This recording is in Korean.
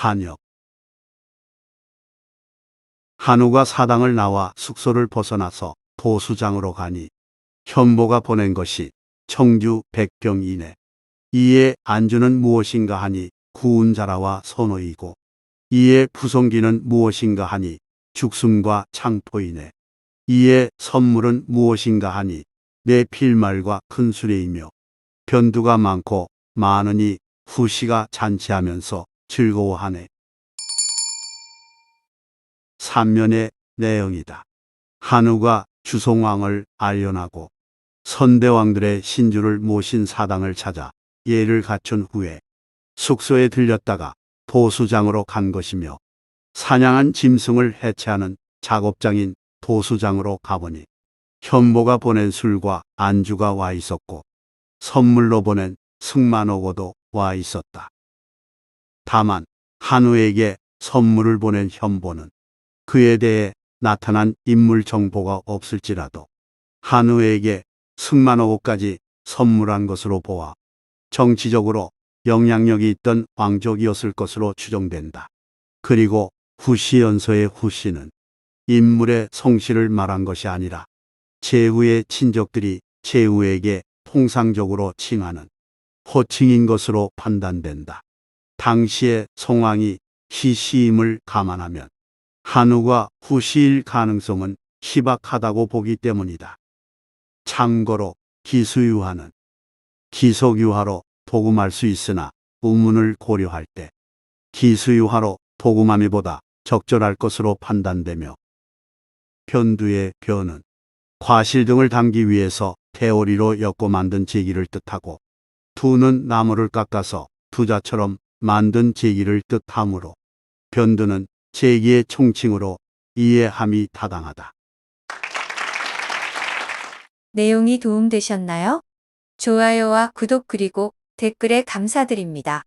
한역. 한우가 사당을 나와 숙소를 벗어나서 도수장으로 가니 현보가 보낸 것이 청주 백병 이내 이에 안주는 무엇인가 하니 구운 자라와 선호이고 이에 부송기는 무엇인가 하니 죽순과 창포이네. 이에 선물은 무엇인가 하니 내 필말과 큰 수레이며 변두가 많고 많으니 후시가 잔치하면서 즐거워하네. 삼면의 내용이다. 한우가 주송왕을 알련하고 선대왕들의 신주를 모신 사당을 찾아 예를 갖춘 후에 숙소에 들렸다가 도수장으로 간 것이며 사냥한 짐승을 해체하는 작업장인 도수장으로 가보니 현보가 보낸 술과 안주가 와 있었고 선물로 보낸 승만옥어도 와 있었다. 다만 한우에게 선물을 보낸 현보는 그에 대해 나타난 인물 정보가 없을지라도 한우에게 승만옥어까지 선물한 것으로 보아 정치적으로 영향력이 있던 왕족이었을 것으로 추정된다. 그리고 후시연서의 후시는 인물의 성씨를 말한 것이 아니라 제후의 친족들이 제후에게 통상적으로 칭하는 호칭인 것으로 판단된다. 당시의 송왕이 희시임을 감안하면 한우가 후시일 가능성은 희박하다고 보기 때문이다. 참고로 기수유화는 기속유화로 도금할 수 있으나 우문을 고려할 때 기수유화로 도금함이보다 적절할 것으로 판단되며 변두의 변은 과실 등을 담기 위해서 대오리로 엮고 만든 제기를 뜻하고 두는 나무를 깎아서 두자처럼 만든 제기를 뜻하므로 변두는 제기의 총칭으로 이해함이 타당하다. 내용이 도움되셨나요? 좋아요와 구독 그리고 댓글에 감사드립니다.